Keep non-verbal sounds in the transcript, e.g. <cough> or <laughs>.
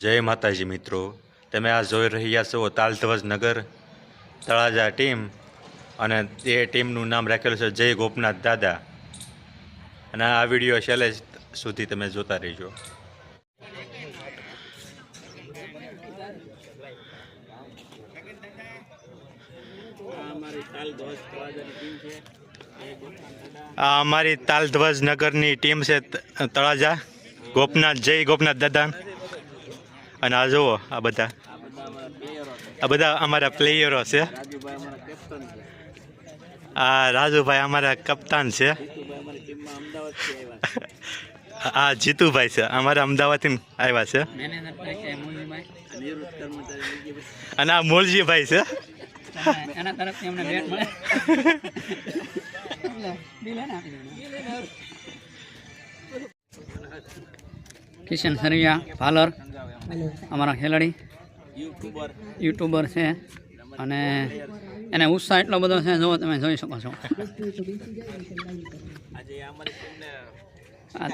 જય માતાજી મિત્રો. તમે આ જોઈ રહ્યા છો તાલધ્વજ નગર તળાજા ટીમ અને એ ટીમનું નામ રાખેલું છે જય ગોપનાથ દાદા. અને આ વીડિયો છેલ્લે સુધી તમે જોતા રહેજો. આ અમારી તાલધ્વજ નગરની ટીમ છે તળાજા. ગોપનાથ જય ગોપનાથ દાદા. અને આ જુઓ, આ બધા. આ બધા અમારા પ્લેયરો છે. આ રાજુભાઈ અમારા કપ્તાન છે. <laughs> આ જીતુભાઈ છે, અમારા અમદાવાદથી આવ્યા છે. અને આ મોલજીભાઈ છે. કિશન સરૈયા પાર્લર. અમારા ખેલાડી યુટ્યુબર છે અને એને ઉત્સાહ એટલો બધો છે જો તમે જોઈ શકો છો. આ-